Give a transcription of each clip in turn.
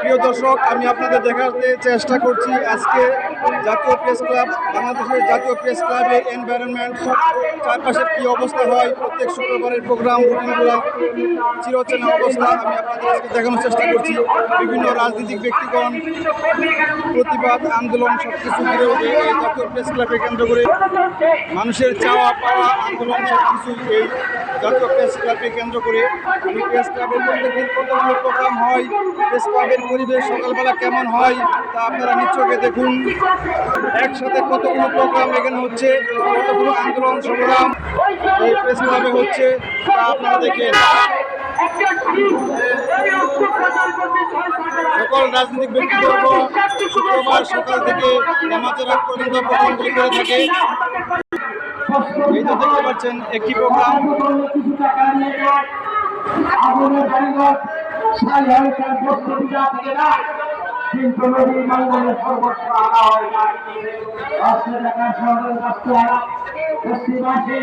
প্রিয় দর্শক, আমি আপনাদের দেখাতে চেষ্টা করছি আজকে জাতীয় প্রেস ক্লাব বাংলাদেশের জাতীয় প্রেস ক্লাবের এনভায়রনমেন্ট চারপাশের কী অবস্থা হয়, প্রত্যেক শুক্রবারের প্রোগ্রাম রুটিনগুলো চিরচেনা অবস্থা, আমি আপনাদের আজকে দেখানোর চেষ্টা করছি। বিভিন্ন রাজনৈতিক ব্যক্তিগণ, প্রতিবাদ, আন্দোলন সব কিছু ঘিরে এই জাতীয় প্রেস ক্লাবকে কেন্দ্র করে মানুষের চাওয়া পাওয়া, আন্দোলন সব কিছু এই জাতীয় প্রেস ক্লাবকে কেন্দ্র করে। প্রেস ক্লাবের কতগুলো প্রোগ্রাম হয় প্রেস ক্লাবের পরিবেশ সকালবেলা কেমন হয় তা আপনারা নিশ্চয়ই দেখুন। একসাথে কতগুলো প্রোগ্রাম এখানে হচ্ছে, কতগুলো আন্দোলন, সংগ্রাম এই প্রেস ক্লাবে হচ্ছে, তা আপনারা দেখেন সকল রাজনৈতিক ব্যক্তিবর্গ শুক্রবার সকাল থেকে নামাজের আগ পর্যন্ত প্রোগ্রামগুলি করে থাকে। এই তো দেখতে পাচ্ছেন, একটি প্রোগ্রাম প্রস্তুতি থেকে না কিন্তু নদীর মঙ্গলের সর্বস্ব আনা হয় না। রাষ্ট্র টাকা শহরের রাষ্ট্র আনা পশ্চিমাসে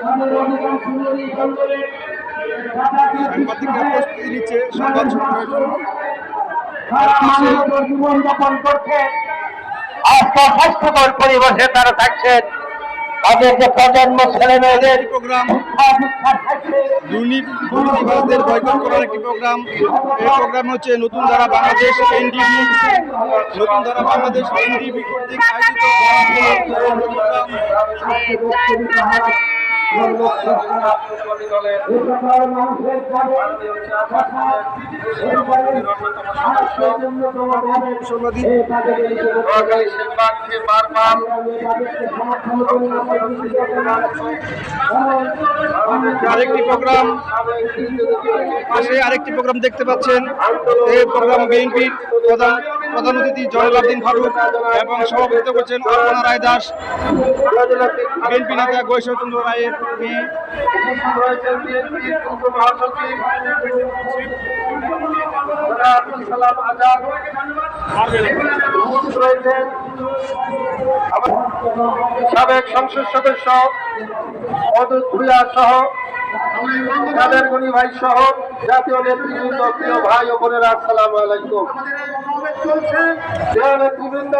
তাদের অধিকাংশ জঙ্গলে তারা করছে। আস্থা স্বাস্থ্যকর পরিবেশে তারা থাকছেন। তাদের যে প্রজন্ম ছেলে মেয়েদের প্রোগ্রাম। দুর্নীতি দুর্নীতিবাজদের বয়কট করার একটি প্রোগ্রাম। এই প্রোগ্রাম হচ্ছে নতুন ধারা বাংলাদেশ এনডিবি। নতুন ধারা বাংলাদেশ এনডিবি কর্তৃক আয়োজিত আরেকটি প্রোগ্রাম। পাশে আরেকটি প্রোগ্রাম দেখতে পাচ্ছেন। এই প্রোগ্রাম বিএনপির প্রধান প্রধান অতিথি জয়নুল আবদিন ফারুক এবং সভাপতিত্ব করছেন অর্পণা রায় দাস। বিএনপি নেতা গৈশ্বরচন্দ্র রায়ের সাবেক সংসদ সদস্য মধু ভূয়া সহ গনি ভাই সহ জাতীয় নেতৃবৃন্দ প্রিয় ভাই ও বোনেরা আসসালামু আলাইকুম। নেতৃবৃন্দ